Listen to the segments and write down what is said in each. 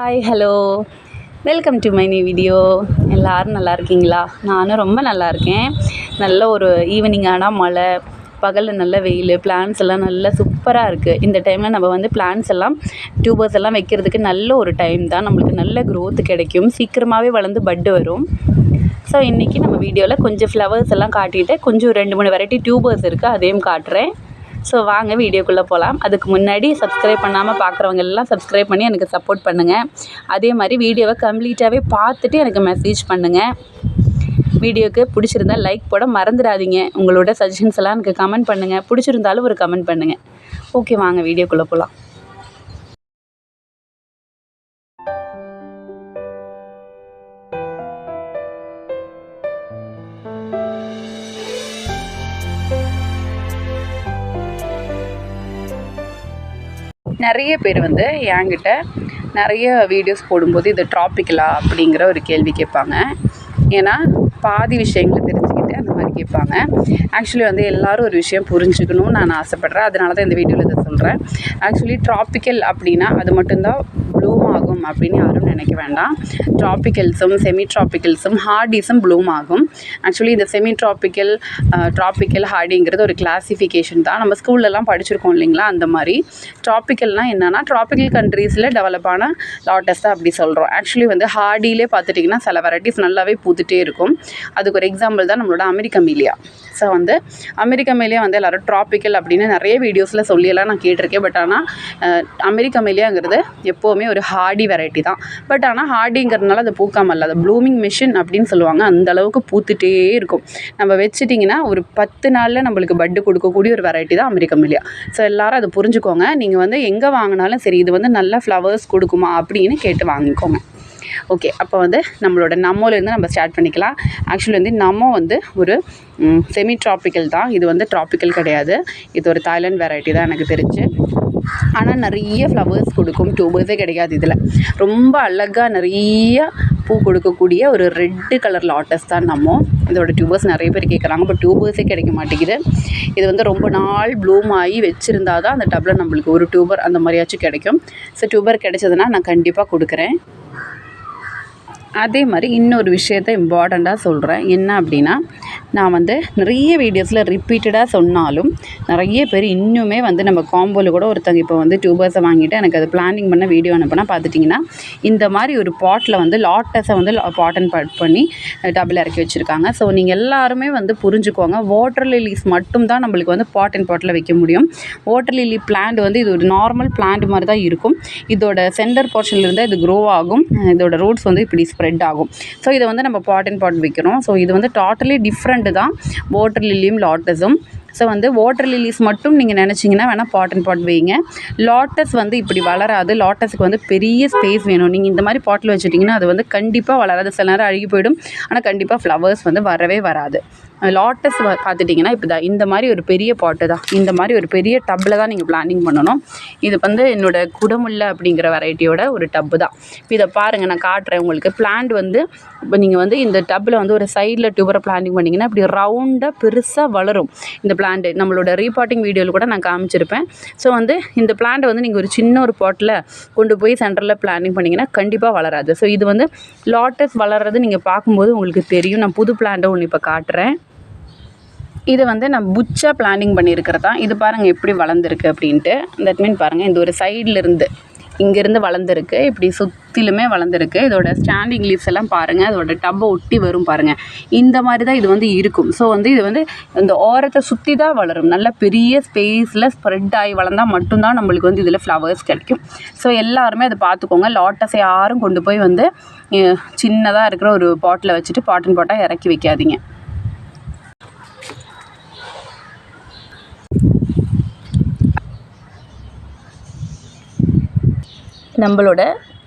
Hi hello welcome to my new video எல்லோரும் நல்லா இருக்கீங்களா? நானும் ரொம்ப நல்லா இருக்கேன். நல்ல ஒரு ஈவினிங் ஆனால் மழை பகலில் நல்ல வெயில் பிளான்ஸ் எல்லாம் நல்லா சூப்பராக இருக்குது இந்த டைமில் நம்ம வந்து பிளான்ஸ் எல்லாம் டியூபர்ஸ் எல்லாம் வைக்கிறதுக்கு நல்ல ஒரு டைம் தான். நம்மளுக்கு நல்ல க்ரோத் கிடைக்கும். சீக்கிரமாகவே வளர்ந்து பட்டு வரும். ஸோ இன்றைக்கி நம்ம வீடியோவில் கொஞ்சம் ஃப்ளவர்ஸ் எல்லாம் காட்டிட்டு கொஞ்சம் ரெண்டு மூணு வெரைட்டி டியூபர்ஸ் இருக்குது அதையும் காட்டுறேன். ஸோ வாங்க வீடியோக்குள்ளே போகலாம் அதுக்கு முன்னாடி சப்ஸ்கிரைப் பண்ணாமல் பார்க்குறவங்க எல்லாம் சப்ஸ்கிரைப் பண்ணி எனக்கு சப்போர்ட் பண்ணுங்கள் அதே மாதிரி வீடியோவை கம்ப்ளீட்டாகவே பார்த்துட்டு எனக்கு மெசேஜ் பண்ணுங்கள் வீடியோக்கு பிடிச்சிருந்தா லைக் போட மறந்துடாதீங்க. உங்களோட சஜஷன்ஸ் எல்லாம் எனக்கு கமெண்ட் பண்ணுங்கள் பிடிச்சிருந்தாலும் ஒரு கமெண்ட் பண்ணுங்கள் ஓகே வாங்க வீடியோக்குள்ளே போகலாம் நிறைய பேர் வந்து என்கிட்ட நிறைய வீடியோஸ் போடும்போது இது ட்ராபிக்கலா அப்படிங்கிற ஒரு கேள்வி கேட்பாங்க. ஏன்னா பாதி விஷயங்களை தெரிஞ்சுக்கிட்டு அந்த மாதிரி கேட்பாங்க. ஆக்சுவலி வந்து எல்லாரும் ஒரு விஷயம் புரிஞ்சுக்கணும்னு நான் ஆசைப்பட்றேன். அதனால தான் இந்த வீடியோவில் இதை சொல்கிறேன் ஆக்சுவலி ட்ராபிக்கல் அப்படின்னா அது மட்டும்தான் ப்ளூம் ஆகும் அப்படின்னு யாரும் நினைக்க வேண்டாம். ட்ராபிக்கல்ஸும் செமி ட்ராபிக்கல்ஸும் ஹார்டிஸும் ப்ளூம் ஆகும். ஆக்சுவலி இந்த செமி ட்ராபிக்கல் ட்ராபிக்கல் ஹார்டிங்கிறது ஒரு கிளாசிஃபிகேஷன் தான். நம்ம ஸ்கூல்லலாம் படிச்சிருக்கோம் இல்லைங்களா அந்த மாதிரி. ட்ராபிக்கல்னால் என்னென்னா ட்ராபிக்கல் கண்ட்ரீஸில் டெவலப் ஆன லாட்டஸ் தான் அப்படி சொல்கிறோம் ஆக்சுவலி வந்து ஹார்டிலே பார்த்துட்டிங்கன்னா சில வெரைட்டிஸ் நல்லாவே பூத்துட்டே இருக்கும். அதுக்கு ஒரு எக்ஸாம்பிள் தான் நம்மளோட அமெரிக்கமீலியா ஸோ வந்து அமெரிக்கமேலியா வந்து எல்லோரும் ட்ராபிக்கல் அப்படின்னு நிறைய வீடியோஸில் சொல்லியெல்லாம் நான் கேட்டிருக்கேன். பட் ஆனால் அமெரிக்கமேலியாங்கிறது எப்போவுமே ஒரு ஹார்டி வெரைட்டி தான். பட் ஆனால் ஹார்டிங்கிறதுனால அது பூக்காமல் இல்லை. அது ப்ளூமிங் மிஷின் அப்படின்னு சொல்லுவாங்க. அந்த அளவுக்கு பூத்துட்டே இருக்கும். நம்ம வச்சுட்டிங்கன்னா ஒரு பத்து நாளில் நம்மளுக்கு பட்டு கொடுக்கக்கூடிய ஒரு வெரைட்டி தான் அமெரிக்கமேலியா ஸோ எல்லாரும் அதை புரிஞ்சுக்கோங்க. நீங்கள் வந்து எங்கே வாங்கினாலும் சரி இது வந்து நல்ல ஃப்ளவர்ஸ் கொடுக்குமா அப்படின்னு கேட்டு வாங்கிக்கோங்க. ஓகே அப்போ வந்து நம்மளோட நம்மோலேருந்து நம்ம ஸ்டார்ட் பண்ணிக்கலாம். ஆக்சுவலி வந்து நம்ம வந்து ஒரு செமி ட்ராபிக்கல் தான். இது வந்து ட்ராபிக்கல் கிடையாது. இது ஒரு தாய்லாண்ட் வெரைட்டி தான் எனக்கு தெரிஞ்சு. ஆனால் நிறைய ஃப்ளவர்ஸ் கொடுக்கும். டியூபர்ஸே கிடைக்காது இதில். ரொம்ப அழகாக நிறைய பூ கொடுக்கக்கூடிய ஒரு ரெட்டு கலர் லாட்டஸ் தான் நம்ம. இதோட டியூபர்ஸ் நிறைய பேர் கேட்குறாங்க பட் டியூபர்ஸே கிடைக்க மாட்டேங்குது. இது வந்து ரொம்ப நாள் ப்ளூம் ஆகி வச்சுருந்தா தான் அந்த டப்பில் நம்மளுக்கு ஒரு டியூபர் அந்த மாதிரியாச்சும் கிடைக்கும். ஸோ டியூபர் கிடைச்சதுன்னா நான் கண்டிப்பாக கொடுக்குறேன். அதே மாதிரி இன்னொரு விஷயத்த இம்பார்ட்டண்ட்டாக சொல்கிறேன் என்ன அப்படின்னா நான் வந்து நிறைய வீடியோஸில் ரிப்பீட்டடாக சொன்னாலும் நிறைய பேர் இன்னுமே வந்து நம்ம காம்போவில் கூட ஒருத்தங்க இப்போ வந்து டியூபர்ஸை வாங்கிட்டு எனக்கு அது பிளானிங் பண்ண வீடியோ அனுப்புனா பார்த்துட்டிங்கன்னா இந்த மாதிரி ஒரு பாட்டில் வந்து லாட்டஸை வந்து பாட் அண்ட் பாட் பண்ணி டபுள் இறக்கி வச்சுருக்காங்க. ஸோ நீங்கள் எல்லாருமே வந்து புரிஞ்சுக்கோங்க வாட்டர் லிலிஸ் மட்டும் தான் நம்மளுக்கு வந்து பாட் அண்ட் பாட்டில் வைக்க முடியும். வாட்டர் லிலி பிளான்ட் வந்து இது ஒரு நார்மல் பிளான்ட் மாதிரி தான் இருக்கும். இதோட சென்டர் போர்ஷன்லேருந்து இது க்ரோ ஆகும். இதோட ரூட்ஸ் வந்து இப்படி ஸ்ப்ரெட் ஆகும். ஸோ இதை வந்து நம்ம பாட் அண்ட் பாட் விற்கிறோம் ஸோ இது வந்து டோட்டலி டிஃப்ரெண்ட்டு தான். வாட்டர் லில்லியும் லாட்டஸும் ஸோ வந்து வாட்டர் லில்லிஸ் மட்டும் நீங்கள் நினச்சிங்கன்னா வேணால் பாட் அண்ட் பாட் வைங்க. லாட்டஸ் வந்து இப்படி வளராது. லாட்டஸுக்கு வந்து பெரிய ஸ்பேஸ் வேணும். நீங்கள் இந்த மாதிரி பாட்டில் வச்சுட்டிங்கன்னா அது வந்து கண்டிப்பாக வளராது. சில நேரம் அழுகி போயிடும். ஆனால் கண்டிப்பாக ஃப்ளவர்ஸ் வந்து வரவே வராது. லாட்டஸ் பார்த்துட்டிங்கன்னா இப்போ தான். இந்த மாதிரி ஒரு பெரிய பாட்டு தான். இந்த மாதிரி ஒரு பெரிய டப்பில் தான் நீங்கள் பிளானிங் பண்ணணும். இது வந்து என்னோட குடமுல்லை அப்படிங்கிற வெரைட்டியோட ஒரு டப்பு தான். இப்போ இதை பாருங்கள் நான் காட்டுறேன் உங்களுக்கு. பிளான்ட் வந்து இப்போ நீங்கள் வந்து இந்த டப்பில் வந்து ஒரு சைடில் டியூபரை பிளானிங் பண்ணிங்கன்னா இப்படி ரவுண்டாக பெருசாக வளரும். இந்த பிளான்ட் நம்மளோட ரீபாட்டிங் வீடியோவில் கூட நான் காமிச்சிருப்பேன். ஸோ வந்து இந்த பிளான்ட் வந்து நீங்கள் ஒரு சின்ன ஒரு பாட்டில் கொண்டு போய் சென்டரில் பிளானிங் பண்ணிங்கன்னா கண்டிப்பாக வளராது. ஸோ இது வந்து லாட்டஸ் வளர்றது நீங்கள் பார்க்கும்போது உங்களுக்கு தெரியும். நான் புது பிளான்ட்டை ஒன்று இப்போ காட்டுறேன். இது வந்து நான் புச்சாக பிளானிங் பண்ணியிருக்கிறது? இது பாருங்கள் எப்படி வளர்ந்துருக்கு அப்படின்ட்டு. தட் மீன் பாருங்கள் இந்த ஒரு சைடில் இருந்து இங்கேருந்து வளர்ந்துருக்கு. இப்படி சுற்றிலுமே வளர்ந்துருக்கு. இதோட ஸ்டாண்டிங் லீவ்ஸ் எல்லாம் பாருங்கள் அதோட டப்பை ஒட்டி வரும் பாருங்கள் இந்த மாதிரி தான் இது வந்து இருக்கும். ஸோ வந்து இது வந்து இந்த ஓரத்தை சுற்றி தான் வளரும். நல்ல பெரிய ஸ்பேஸில் ஸ்ப்ரெட் ஆகி வளர்ந்தால் மட்டும்தான் நம்மளுக்கு வந்து இதில் ஃப்ளவர்ஸ் கிடைக்கும். ஸோ எல்லாருமே அதை பார்த்துக்கோங்க. லாட்டஸை யாரும் கொண்டு போய் வந்து சின்னதாக இருக்கிற ஒரு பாட்டில் வச்சுட்டு பாட்டன் பாட்டாக இறக்கி வைக்காதீங்க. நம்மளோட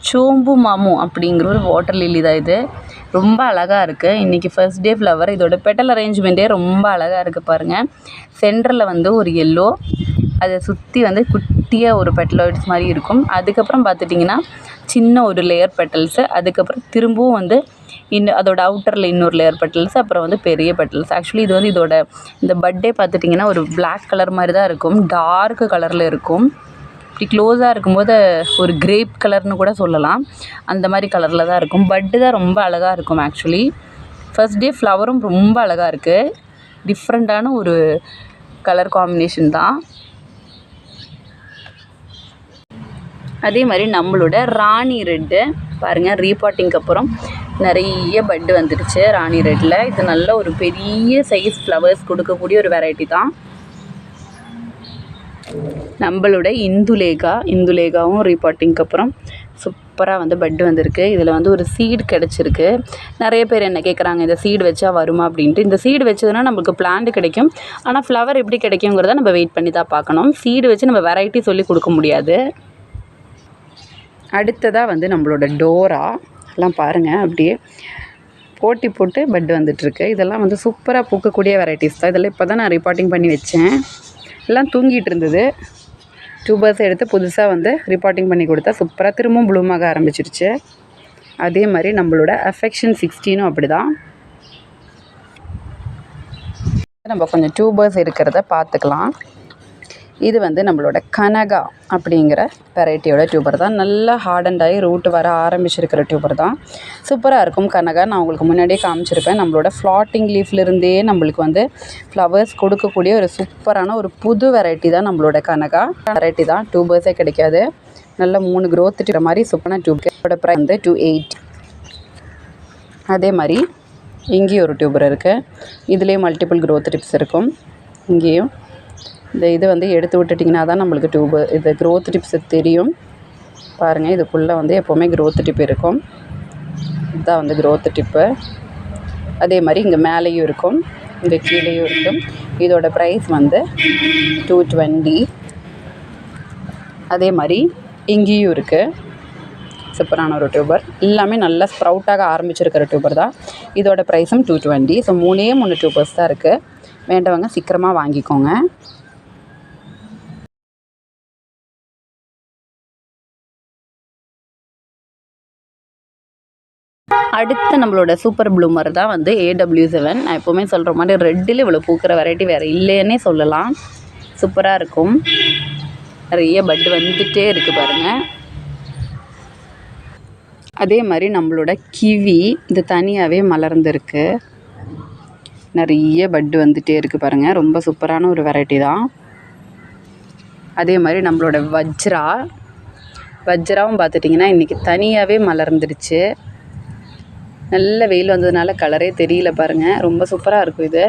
சோம்பு மாமு அப்படிங்கிற ஒரு வாட்டர் லில்லி தான் இது. ரொம்ப அழகாக இருக்குது இன்றைக்கி ஃபர்ஸ்ட் டே ஃப்ளவர் இதோட பெட்டல் அரேஞ்ச்மெண்ட்டே ரொம்ப அழகாக இருக்குது பாருங்கள் சென்டரில் வந்து ஒரு எல்லோ அதை சுற்றி வந்து குட்டியாக ஒரு பெட்டலாய்ட்ஸ் மாதிரி இருக்கும். அதுக்கப்புறம் பார்த்துட்டிங்கன்னா சின்ன ஒரு லேயர் பெட்டல்ஸு அதுக்கப்புறம் திரும்பவும் வந்து இன்னும் அதோட அவுட்டரில் இன்னொரு லேயர் பெட்டல்ஸ் அப்புறம் வந்து பெரிய பெட்டல்ஸ் ஆக்சுவலி இது வந்து இதோட இந்த பர்த்டே பார்த்துட்டிங்கன்னா ஒரு பிளாக் கலர் மாதிரி தான் இருக்கும். டார்க் கலரில் இருக்கும். இப்படி க்ளோஸாக இருக்கும்போது ஒரு கிரேப் கலர்னு கூட சொல்லலாம். அந்த மாதிரி கலரில் தான் இருக்கும். பட்டு தான் ரொம்ப அழகாக இருக்கும் ஆக்சுவலி ஃபர்ஸ்ட் டே ஃப்ளவரும் ரொம்ப அழகாக இருக்குது டிஃப்ரெண்ட்டான ஒரு கலர் காம்பினேஷன் தான். அதே மாதிரி நம்மளோட ராணி ரெட்டு பாருங்கள் ரீபாட்டிங்க்கு அப்புறம் நிறைய பட்டு வந்துடுச்சு ராணி ரெட்டில் இது நல்ல ஒரு பெரிய சைஸ் ஃப்ளவர்ஸ் கொடுக்கக்கூடிய ஒரு வெரைட்டி தான். நம்மளோட இந்துலேகா இந்துலேகாவும் ரீபாட்டிங்க்கு அப்புறம் சூப்பராக வந்து பட்டு வந்திருக்கு. இதில் வந்து ஒரு சீடு கிடச்சிருக்கு. நிறைய பேர் என்ன கேட்குறாங்க இந்த சீடு வச்சா வருமா? அப்படின்ட்டு. இந்த சீடு வச்சதுன்னா நம்மளுக்கு பிளான்ட் கிடைக்கும். ஆனால் ஃப்ளவர் எப்படி கிடைக்குங்கிறத நம்ம வெயிட் பண்ணி தான் பார்க்கணும். சீடு வச்சு நம்ம வெரைட்டி சொல்லி கொடுக்க முடியாது. அடுத்ததாக வந்து நம்மளோட டோரா. எல்லாம் பாருங்கள் அப்படியே போட்டி போட்டு பெட் வந்துட்டுருக்கு. இதெல்லாம் வந்து சூப்பராக பூக்கக்கூடிய வெரைட்டிஸ் தான். இதெல்லாம் இப்போ தான் நான் ரிப்பார்ட்டிங் பண்ணி வச்சேன். எல்லாம் தூங்கிட்டு இருந்தது. டியூபர்ஸ் எடுத்து புதுசாக வந்து ரிப்பார்ட்டிங் பண்ணி கொடுத்தா சூப்பராக திரும்பவும் ப்ளூமாக ஆரம்பிச்சிருச்சு. அதே மாதிரி நம்மளோட அஃபெக்ஷன் சிக்ஸ்டீனும் அப்படி தான் நம்ம கொஞ்சம் டியூபர்ஸ் இருக்கிறத பார்த்துக்கலாம். இது வந்து நம்மளோட கனகா அப்படிங்கிற வெரைட்டியோட டியூபர் தான். நல்லா ஹார்டண்ட் ஆகி ரூட் வர ஆரம்பிச்சிருக்கிற டியூபர் தான். சூப்பராக இருக்கும் கனகா. நான் உங்களுக்கு முன்னாடியே காமிச்சிருப்பேன். நம்மளோட ஃப்ளாட்டிங் லீஃப்லேருந்தே நம்மளுக்கு வந்து ஃப்ளவர்ஸ் கொடுக்கக்கூடிய ஒரு சூப்பரான ஒரு புது வெரைட்டி தான் நம்மளோட கனகா. வெரைட்டி தான். டியூபர்ஸே கிடைக்காது. நல்ல மூணு க்ரோத் இருக்கிற மாதிரி சூப்பரான டியூப் ப்ரைஸ் வந்து டூ எயிட் அதே மாதிரி இங்கேயும் ஒரு டியூபர் இருக்குது இதுலேயும் மல்டிபிள் க்ரோத் டிப்ஸ் இருக்கும். இங்கேயும் இந்த இது வந்து எடுத்து விட்டுட்டிங்கன்னா தான் நம்மளுக்கு டியூபு இது க்ரோத் டிப்ஸ் தெரியும். பாருங்கள் இதுக்குள்ளே வந்து எப்போவுமே க்ரோத் டிப் இருக்கும். இதுதான் வந்து க்ரோத் டிப்பு அதே மாதிரி இங்கே மேலேயும் இருக்கும் இங்கே கீழேயும் இருக்கும். இதோட ப்ரைஸ் வந்து டூ டுவெண்ட்டி அதே மாதிரி இங்கேயும் இருக்குது சூப்பரான ஒரு டியூபர் எல்லாமே நல்லா ஸ்ப்ரவுட்டாக ஆரம்பிச்சிருக்கிற டியூபர் தான். இதோட ப்ரைஸும் டூ டுவெண்ட்டி ஸோ மூணே மூணு டியூபர்ஸ் தான் இருக்குது வேண்டவங்க சீக்கிரமாக வாங்கிக்கோங்க. அடுத்து நம்மளோட சூப்பர் ப்ளூமர் தான் வந்து ஏடபிள்யூ செவன் நான் எப்போவுமே சொல்கிற மாதிரி ரெட்டில் இவ்வளோ பூக்கிற வெரைட்டி வேறு இல்லைன்னே சொல்லலாம். சூப்பராக இருக்கும். நிறைய பட் வந்துகிட்டே இருக்குது பாருங்கள் அதே மாதிரி நம்மளோட கிவி இது தனியாகவே மலர்ந்துருக்கு. நிறைய பட்டு வந்துகிட்டே இருக்குது பாருங்கள் ரொம்ப சூப்பரான ஒரு வெரைட்டி தான். அதே மாதிரி நம்மளோட வஜ்ரா. வஜ்ராவும் பார்த்துட்டிங்கன்னா இன்றைக்கி தனியாகவே மலர்ந்துருச்சு. நல்ல வெயில் வந்ததுனால கலரே தெரியல பாருங்கள் ரொம்ப சூப்பராக இருக்கும் இது.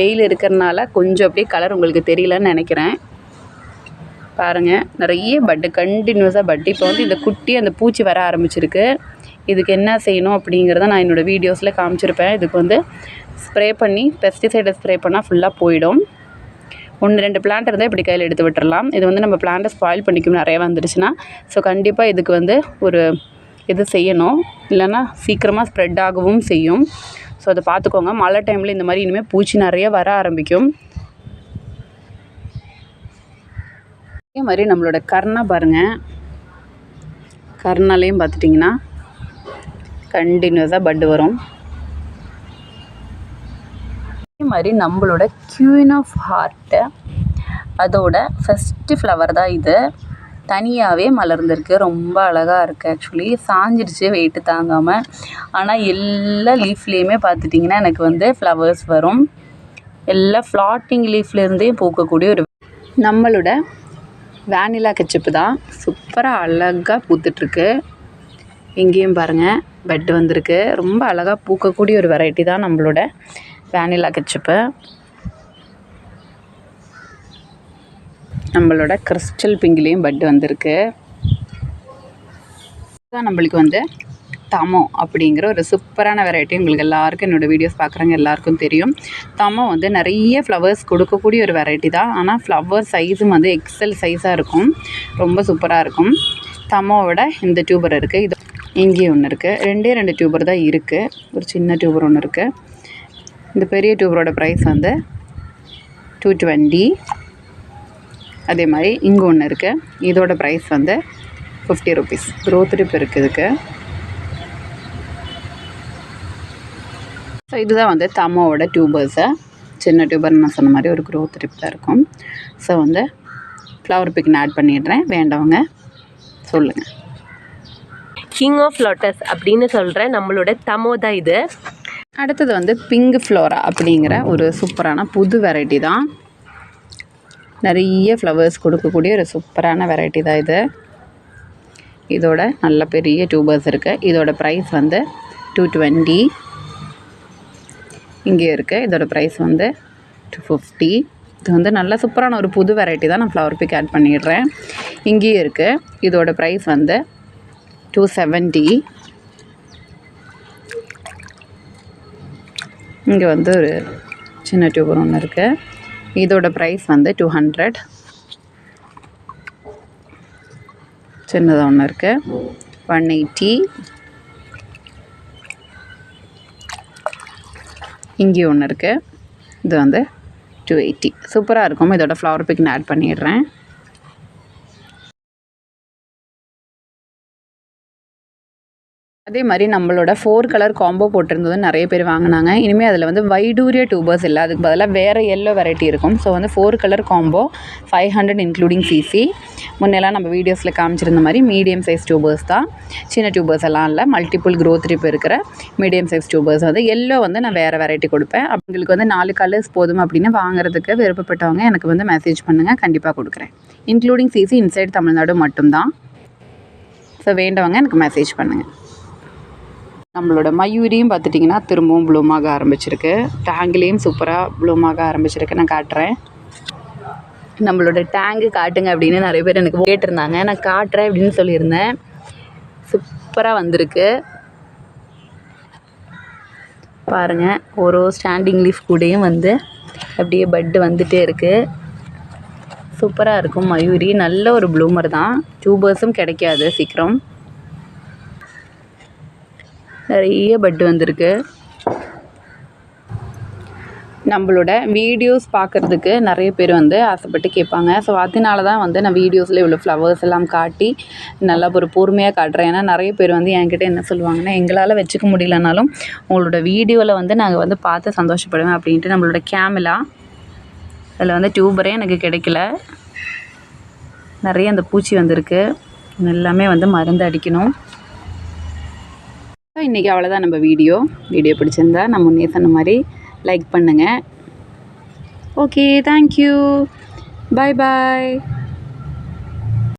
வெயில் இருக்கிறனால கொஞ்சம் அப்படியே கலர் உங்களுக்கு தெரியலன்னு நினைக்கிறேன். பாருங்கள் நிறைய பட்டு கண்டினியூஸாக பட்டு இப்போ வந்து இந்த குட்டி அந்த பூச்சி வர ஆரம்பிச்சிருக்கு. இதுக்கு என்ன செய்யணும் அப்படிங்கிறத நான் என்னோடய வீடியோஸில் காமிச்சிருப்பேன். இதுக்கு வந்து ஸ்ப்ரே பண்ணி பெஸ்டிசைடை ஸ்ப்ரே பண்ணால் ஃபுல்லாக போயிடும். ஒன்று ரெண்டு பிளான்ட் இருந்தால் இப்படி கையில் எடுத்து விட்டுறலாம். இது வந்து நம்ம பிளான்ட்டை ஸ்பாயில் பண்ணிக்கும். நிறைய வந்துடுச்சுன்னா ஸோ கண்டிப்பாக இதுக்கு வந்து ஒரு இது செய்யணும்? இல்லைன்னா சீக்கிரமாக ஸ்ப்ரெட் ஆகவும் செய்யும். ஸோ அதை பார்த்துக்கோங்க. மழை டைமில் இந்த மாதிரி இனிமேல் பூச்சி நிறைய வர ஆரம்பிக்கும். அதே மாதிரி நம்மளோட கர்ணா பாருங்கள் கர்ணாலையும் பார்த்துட்டிங்கன்னா கண்டினியூஸாக பட்டு வரும். அதே மாதிரி நம்மளோட க்யூன் ஆஃப் ஹார்ட்டு அதோட ஃபஸ்ட்டு ஃப்ளவர் தான் இது. தனியாகவே மலர்ந்திருக்கு. ரொம்ப அழகாக இருக்குது ஆக்சுவலி சாஞ்சிடுச்சு வெயிட்டு தாங்காமல் ஆனால் எல்லா லீஃப்லேயுமே பார்த்துட்டிங்கன்னா எனக்கு வந்து ஃப்ளவர்ஸ் வரும். எல்லா ஃப்ளாட்டிங் லீஃப்லேருந்தே பூக்கக்கூடிய ஒரு நம்மளோட வேனிலா கெச்சப்பு தான். சூப்பராக அழகாக பூத்துட்ருக்கு இங்கேயும் பாருங்கள் பெட் வந்திருக்கு. ரொம்ப அழகாக பூக்கக்கூடிய ஒரு வெரைட்டி தான் நம்மளோட வேனிலா கெச்சப்பு நம்மளோட கிறிஸ்டல் பிங்க்லேயும் பட் வந்திருக்கு. தான் நம்மளுக்கு வந்து தமோ அப்படிங்கிற ஒரு சூப்பரான வெரைட்டி உங்களுக்கு எல்லாருக்கும் என்னோடய வீடியோஸ் பார்க்குறாங்க எல்லாருக்கும் தெரியும். தமோ வந்து நிறைய ஃப்ளவர்ஸ் கொடுக்கக்கூடிய ஒரு வெரைட்டி தான். ஆனால் ஃப்ளவர் சைஸும் வந்து எக்ஸல் சைஸாக இருக்கும். ரொம்ப சூப்பராக இருக்கும். தமோவோட இந்த டியூபர் இருக்குது இது இங்கேயும் ஒன்று இருக்குது ரெண்டே ரெண்டு டியூபர் தான் இருக்குது ஒரு சின்ன டியூபர் ஒன்று இருக்குது இந்த பெரிய டியூபரோட ப்ரைஸ் வந்து டூ டுவெண்ட்டி அதே மாதிரி இங்கே ஒன்று இருக்குது இதோட ப்ரைஸ் வந்து ஃபிஃப்டி ருபீஸ் க்ரோத் ட்ரிப் இருக்குது இதுக்கு. ஸோ இதுதான் வந்து தம்மாவோட டியூபர்ஸை சின்ன டியூபர் நான் சொன்ன மாதிரி ஒரு க்ரோத் ட்ரிப் தான் இருக்கும். ஸோ வந்து ஃப்ளவர் பிக் நான் ஆட் பண்ணிடுறேன். வேண்டவங்க சொல்லுங்கள் கிங் ஆஃப் லோட்டஸ் அப்படின்னு சொல்கிற நம்மளோட தமோதா இது. அடுத்தது வந்து பிங்க் ஃப்ளோரா அப்படிங்கிற ஒரு சூப்பரான புது வெரைட்டி தான். நிறைய ஃப்ளவர்ஸ் கொடுக்கக்கூடிய ஒரு சூப்பரான வெரைட்டி தான் இது. இதோட நல்ல பெரிய டியூபர்ஸ் இருக்குது இதோட ப்ரைஸ் வந்து டூ டுவெண்ட்டி இங்கே இருக்குது இதோட ப்ரைஸ் வந்து டூ ஃபிஃப்டி இது வந்து நல்ல சூப்பரான ஒரு புது வெரைட்டி தான் நான் ஃப்ளவர் பிக் ஆட் பண்ணிடுறேன். இங்கேயும் இருக்குது இதோட ப்ரைஸ் வந்து டூ செவன்ட்டி இங்கே வந்து ஒரு சின்ன டியூபர் ஒன்று இருக்குது இதோட ப்ரைஸ் வந்து டூ ஹண்ட்ரட் சின்னதாக ஒன்று இருக்குது ஒன் எயிட்டி இங்கே ஒன்று இருக்குது இது வந்து டூ எயிட்டி சூப்பராக இருக்கும். இதோட ஃப்ளவர் பிக் ஆட் பண்ணிடுறேன். அதே மாதிரி நம்மளோட ஃபோர் கலர் காம்போ போட்டிருந்தது நிறைய பேர் வாங்கினாங்க. இனிமேல் அதில் வந்து வைடூரிய டியூபர்ஸ் இல்லை. அதுக்கு பதிலாக வேறு எல்லோ வெரைட்டி இருக்கும். ஸோ வந்து four colour combo five hundred including CC முன்னெல்லாம் நம்ம வீடியோஸில் காமிச்சிருந்த மாதிரி மீடியம் சைஸ் டியூபர்ஸ் தான். சின்ன டியூபர்ஸ் எல்லாம் இல்லை. மல்டிபிள் க்ரோத் ட்ரிப் இருக்கிற மீடியம் சைஸ் டியூபர்ஸ் வந்து எல்லோ வந்து நான் வேறு வெரைட்டி கொடுப்பேன். அவங்களுக்கு வந்து நாலு கலர்ஸ் போதும் அப்படின்னு வாங்குறதுக்கு விருப்பப்பட்டவங்க எனக்கு வந்து மெசேஜ் பண்ணுங்கள் கண்டிப்பாக கொடுக்குறேன். இன்க்ளூடிங் சிசி இன்சைட் தமிழ்நாடு மட்டும்தான். ஸோ வேண்டவங்க எனக்கு மெசேஜ் பண்ணுங்கள் நம்மளோட மயூரியும் பார்த்துட்டிங்கன்னா திரும்பவும் ப்ளூமாக ஆரம்பிச்சிருக்கு. டேங்க்லேயும் சூப்பராக ப்ளூமாக ஆரம்பிச்சிருக்கு. நான் காட்டுறேன். நம்மளோட டேங்கு காட்டுங்க அப்படின்னு நிறைய பேர் எனக்கு கேட்டிருந்தாங்க. நான் காட்டுறேன் அப்படின்னு சொல்லியிருந்தேன். சூப்பராக வந்திருக்கு. பாருங்கள் ஒரு ஸ்டாண்டிங் லீஃப் கூடயும் வந்து அப்படியே பட்டு வந்துகிட்டே இருக்குது சூப்பராக இருக்கும் மயூரி. நல்ல ஒரு ப்ளூமர் தான். டூபர்ஸும் கிடைக்காது சீக்கிரம். நிறைய பட்டு வந்திருக்கு. நம்மளோட வீடியோஸ் பார்க்குறதுக்கு நிறைய பேர் வந்து ஆசைப்பட்டு கேட்பாங்க. ஸோ அதனால தான் வந்து நான் வீடியோஸில் இவ்வளோ ஃப்ளவர்ஸ் எல்லாம் காட்டி நல்லா ஒரு பொறுமையாக காட்டுறேன். ஏன்னா நிறைய பேர் வந்து என்கிட்ட என்ன சொல்லுவாங்கன்னா எங்களால் வச்சுக்க முடியலனாலும் உங்களோட வீடியோவில் வந்து நாங்கள் வந்து பார்த்து சந்தோஷப்படுவேன் அப்படின்ட்டு நம்மளோட கேமலா அதில் வந்து டியூபரே எனக்கு கிடைக்கல. நிறைய அந்த பூச்சி வந்திருக்கு. எல்லாமே வந்து மருந்து அடிக்கணும். இன்றைக்கி அவ்வளோதான் நம்ம வீடியோ. வீடியோ பிடிச்சிருந்தா நான் முன்னே சொன்ன மாதிரி லைக் பண்ணுங்கள் ஓகே தேங்க்யூ பாய் பாய்